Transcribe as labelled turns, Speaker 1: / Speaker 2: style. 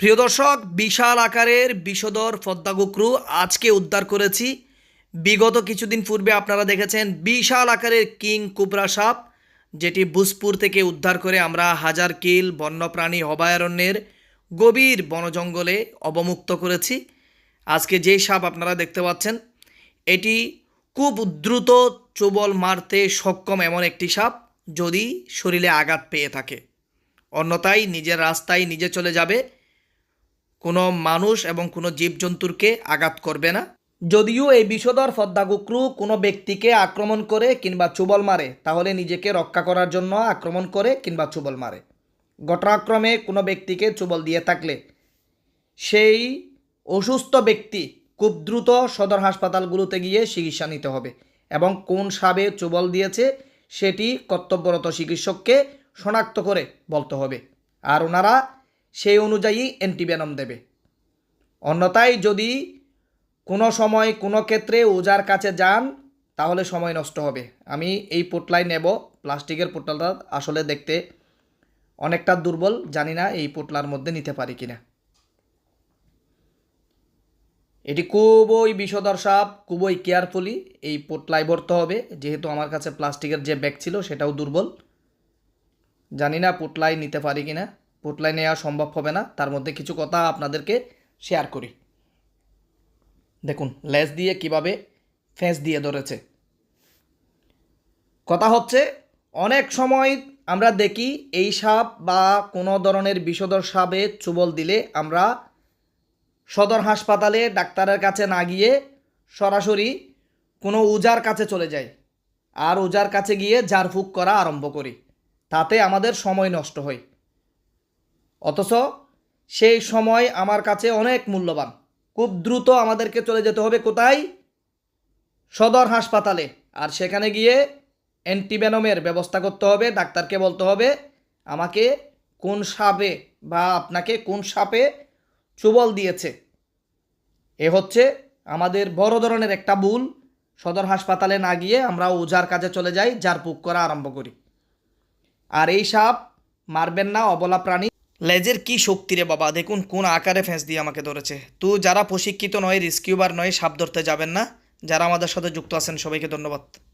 Speaker 1: প্রিয় দর্শক, বিশাল আকারের বিষধর পদ্মাগুকরু আজকে উদ্ধার করেছি। বিগত কিছুদিন পূর্বে আপনারা দেখেছেন বিশাল আকারের কিং কুবরা সাপ, যেটি বুসপুর থেকে উদ্ধার করে আমরা হাজার কিল বন্যপ্রাণী অভয়ারণ্যের গভীর বনজঙ্গলে অবমুক্ত করেছি। আজকে যেই সাপ আপনারা দেখতে পাচ্ছেন, এটি খুব দ্রুত চুবল মারতে সক্ষম এমন একটি সাপ, যদি শরীরে আঘাত পেয়ে থাকে। অন্যথায় নিজের রাস্তায় নিজে চলে যাবে কোনো মানুষ এবং কোনো জীবজন্তুরকে আঘাত করবে না। যদিও এই বিষধর ফদ্দাগুক্রু কোনো ব্যক্তিকে আক্রমণ করে কিংবা চুবল মারে, তাহলে নিজেকে রক্ষা করার জন্য আক্রমণ করে কিংবা চুবল মারে। ঘটনাক্রমে কোনো ব্যক্তিকে চুবল দিয়ে থাকলে। সেই অসুস্থ ব্যক্তি খুব দ্রুত সদর হাসপাতালগুলোতে গিয়ে চিকিৎসা নিতে হবে এবং কোন সাবে চুবল দিয়েছে সেটি কর্তব্যরত চিকিৎসককে শনাক্ত করে বলতে হবে। আর ওনারা সেই অনুযায়ী অ্যান্টিভেনম দেবে। অন্যথায় যদি কোনো সময় কোনো ক্ষেত্রে ওজার কাছে যান, তাহলে সময় নষ্ট হবে। আমি এই পোটলাই নেব। প্লাস্টিকের পোটলাটা আসলে দেখতে অনেকটা দুর্বল। জানি না এই পোটলার মধ্যে নিতে পারি কিনা। এটি খুবই বিষধর সাপ, খুবই কেয়ারফুলি এই পোটলায় ভরতে হবে। যেহেতু আমার কাছে প্লাস্টিকের যে ব্যাগ ছিল, সেটাও দুর্বল। জানি না পোটলাই নিতে পারি কিনা। পোটলাই নেওয়া সম্ভব হবে না। তার মধ্যে কিছু কথা আপনাদেরকে শেয়ার করি। দেখুন লেজ দিয়ে কীভাবে ফেঁস দিয়ে ধরেছে। কথা হচ্ছে, অনেক সময় আমরা দেখি এই সাপ বা কোনো ধরনের বিষধর সাপে চুবল দিলে আমরা সদর হাসপাতালে ডাক্তারের কাছে না গিয়ে সরাসরি কোনো উজার কাছে চলে যাই আর উজার কাছে গিয়ে ঝাড়ফুঁক করা আরম্ভ করি। তাতে আমাদের সময় নষ্ট হয়। অথচ সেই সময় আমার কাছে অনেক মূল্যবান। খুব দ্রুত আমাদেরকে চলে যেতে হবে কোথায়? সদর হাসপাতালে। আর সেখানে গিয়ে অ্যান্টিভেনমের ব্যবস্থা করতে হবে, ডাক্তারকে বলতে হবে, আমাকে কোন সাপে বা আপনাকে কোন সাপে চুবল দিয়েছে? এ হচ্ছে আমাদের বড় ধরনের একটা ভুল। সদর হাসপাতালে না গিয়ে আমরা ওঝার কাজে চলে যাই যার পুক করা আরম্ভ করি। আর এই সাপ মারবেন না, অবলা প্রাণী। লেজের কি শক্তি রে বাবা? দেখুন, কোন আকারে ফেঁস দিয়ে আমাকে ধরেছে। তো যারা প্রশিক্ষিত নয় রিস্কিউবার নয়, সাপ ধরতে যাবেন না। যারা আমাদের সাথে যুক্ত আছেন, সবাইকে ধন্যবাদ।